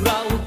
não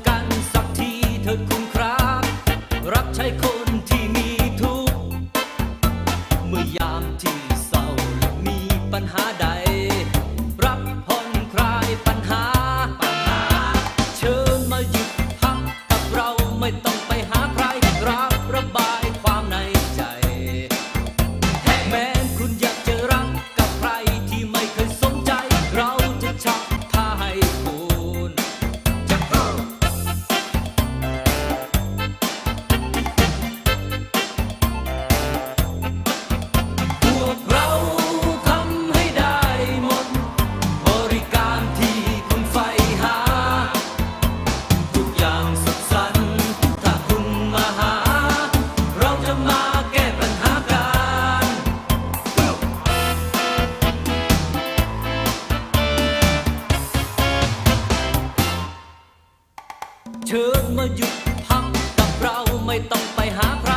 เชิญมาหยุดพักกับเราไม่ต้องไปหาใคร